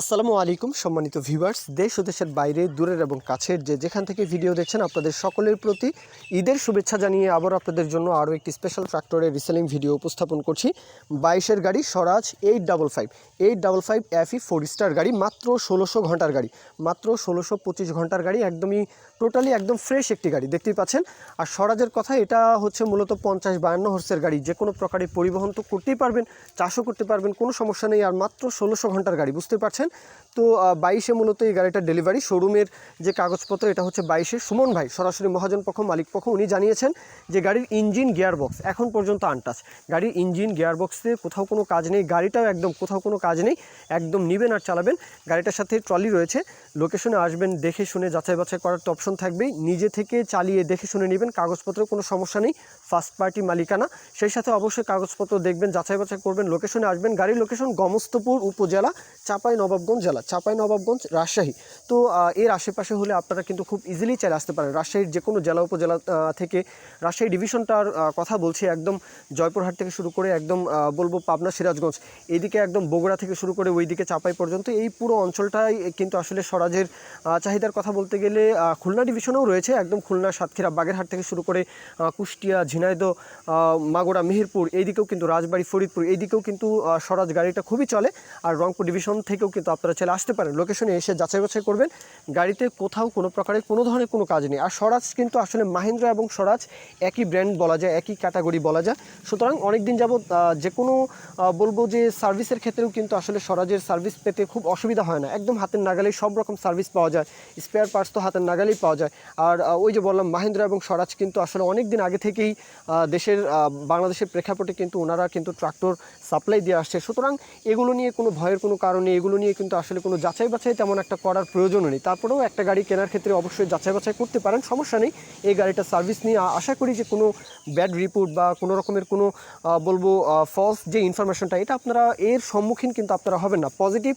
আসসালামু আলাইকুম, সম্মানিত ভিউয়ার্স। দেশ ও দেশের বাইরে, দূরের এবং কাছের যে যেখান থেকে ভিডিও দেখছেন, আপনাদের সকলের প্রতি ঈদের শুভেচ্ছা জানিয়ে আবার আপনাদের জন্য আরও একটি স্পেশাল ট্রাক্টরের রিসেলিং ভিডিও উপস্থাপন করছি। বাইশের গাড়ি Swaraj eight double five eight double five FE four star গাড়ি, মাত্র ষোলোশো ঘণ্টার গাড়ি। মাত্র ষোলোশো পঁচিশ ঘণ্টার গাড়ি, একদমই টোটালি একদম ফ্রেশ একটি গাড়ি, দেখতেই পাচ্ছেন। আর স্বরাজের কথা, এটা হচ্ছে মূলত পঞ্চাশ বায়ান্ন হর্সের গাড়ি। যে কোনো প্রকারে পরিবহন তো করতেই পারবেন, চাষও করতে পারবেন, কোনো সমস্যা নেই। আর মাত্র ষোলোশো ঘণ্টার গাড়ি বুঝতে পারছেন? তো বাইশে মূলত এই গাড়িটার ডেলিভারি শোরুমের যে কাগজপত্র, এটা হচ্ছে বাইশে সুমন ভাই, সরাসরি মহাজন পক্ষ মালিক পক্ষ, উনি জানিয়েছেন যে গাড়ির ইঞ্জিন গিয়ারবক্স এখন পর্যন্ত আনটাচ গাড়ির ইঞ্জিন গিয়ারবক্সে কোথাও কোনো কাজ নেই, গাড়িটাও একদম কোথাও কোনো কাজ নেই, একদম নিবেন আর চালাবেন। গাড়িটার সাথে ট্রলি রয়েছে। লোকেশনে আসবেন, দেখে শুনে যাচাই বাছাই করার তো অপশন থাকবেই। নিজে থেকে চালিয়ে দেখে শুনে নেবেন কাগজপত্র কোনো সমস্যা নেই। ফার্স্ট পার্টি মালিকানা। সেই সাথে অবশ্যই কাগজপত্র দেখবেন, যাচাই বাছাই করবেন, লোকেশনে আসবেন। গাড়ির লোকেশন গমস্তপুর উপজেলা চাপাই নবাবগঞ্জ জেলা চাপাই নবাবগঞ্জ রাজশাহী। তো এর আশেপাশে হলে আপনারা কিন্তু খুব ইজিলি চলে আসতে পারেন। রাজশাহীর যে কোনো জেলা উপজেলা থেকে রাজশাহী ডিভিশনটার কথা বলছি একদম জয়পুরহাট থেকে শুরু করে একদম বলব পাবনা, সিরাজগঞ্জ। এইদিকে একদম বগুড়া থেকে শুরু করে ওইদিকে চাপাই পর্যন্ত। এই পুরো অঞ্চলটাই কিন্তু আসলে স্বরাজের চাহিদার কথা বলতে গেলে খুলনা ডিভিশনেও রয়েছে। একদম খুলনা, সাতক্ষীরা, বাগেরহাট থেকে শুরু করে কুষ্টিয়া ঝিনাইদহ মাগুরা, মেহেরপুর, এইদিকেও কিন্তু রাজবাড়ি, ফরিদপুর, এইদিকেও কিন্তু স্বরাজ গাড়িটা খুবই চলে। আর রংপুর ডিভিশন থেকেও কিন্তু আপনারা চলে আসতে পারেন। লোকেশনে এসে যাচাই বাছাই করবেন। গাড়িতে কোথাও কোনো প্রকারের কোনো ধরনের কোনো কাজ নেই। আর স্বরাজ কিন্তু আসলে মাহিন্দ্রা এবং স্বরাজ একই ব্র্যান্ড বলা যায়, একই ক্যাটাগরি বলা যায়। সুতরাং অনেক দিন যাবৎ যে কোনো বলব যে সার্ভিসের ক্ষেত্রেও কিন্তু আসলে স্বরাজের সার্ভিস পেতে খুব অসুবিধা হয় না। একদম হাতের নাগালেই সব রকম সার্ভিস পাওয়া যায়। স্পেয়ার পার্টস তো হাতের নাগালেই পাওয়া যায়। আর ওই যে বললাম, মাহিন্দ্রা এবং স্বরাজ কিন্তু আসলে অনেক দিন আগে থেকেই দেশের বাংলাদেশের প্রেক্ষাপটে কিন্তু ওনারা কিন্তু ট্রাক্টর সাপ্লাই দিয়ে আসছে। সুতরাং এগুলো নিয়ে কোনো ভয়ের কোনো কারণ, এগুলো নিয়ে কিন্তু আসলে কোনো যাচাই বাছাই তেমন একটা করার প্রয়োজনও নেই। তারপরেও একটা গাড়ি কেনার ক্ষেত্রে অবশ্যই যাচাই বাছাই করতে পারেন, সমস্যা নেই। এই গাড়িটা সার্ভিস নিয়ে আশা করি যে কোনো ব্যাড রিপোর্ট বা কোনো রকমের কোনো বলব ফলস যে ইনফরমেশনটা এটা আপনারা এর সম্মুখীন কিন্তু আপনারা হবেন না। পজিটিভ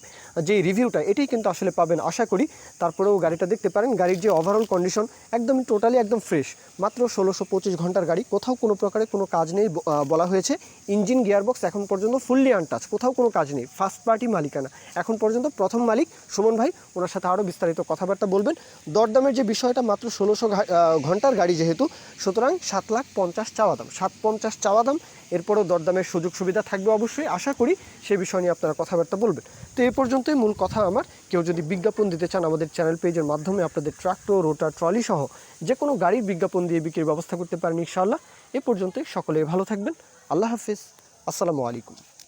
যে রিভিউটা, এটাই কিন্তু আসলে পাবেন আশা করি। তারপরেও গাড়িটা দেখতে পারেন। গাড়ির যে ওভারঅল কন্ডিশন একদম টোটালি একদম ফ্রেশ মাত্র ষোলোশো পঁচিশ ঘণ্টার গাড়ি। কোথাও কোনো প্রকারে কোনো কাজ নেই বলা হয়েছে। ইঞ্জিন, গিয়ারবক্স এখন পর্যন্ত ফুললি আনটাচ কোথাও কোনো কাজ নেই। ফার্স্ট পার্টি মালিকানা। এখন পর্যন্ত প্রথম মালিক সুমন ভাই, ওনার সাথে আরও বিস্তারিত কথাবার্তা বলবেন। দরদামের যে বিষয়টা, মাত্র ষোলোশো ঘণ্টার গাড়ি যেহেতু, সুতরাং সাত লাখ পঞ্চাশ চাওয়া দাম, সাত পঞ্চাশ চাওয়া দাম এরপরও দরদামের সুযোগ সুবিধা থাকবে অবশ্যই। আশা করি সে বিষয় নিয়ে আপনারা কথাবার্তা বলবেন। তো এই পর্যন্তই মূল কথা আমার। কেউ যদি বিজ্ঞাপন দিতে চান আমাদের চ্যানেল পেজের মাধ্যমে, আপনাদের ট্রাক্টর, রোটার, ট্রলি সহ যে কোনো গাড়ির বিজ্ঞাপন দিয়ে বিক্রির ব্যবস্থা করতে পারেন ইনশাআল্লাহ। এ পর্যন্তই। সকলে ভালো থাকবেন। আল্লাহ হাফিজ। আসসালামু আলাইকুম।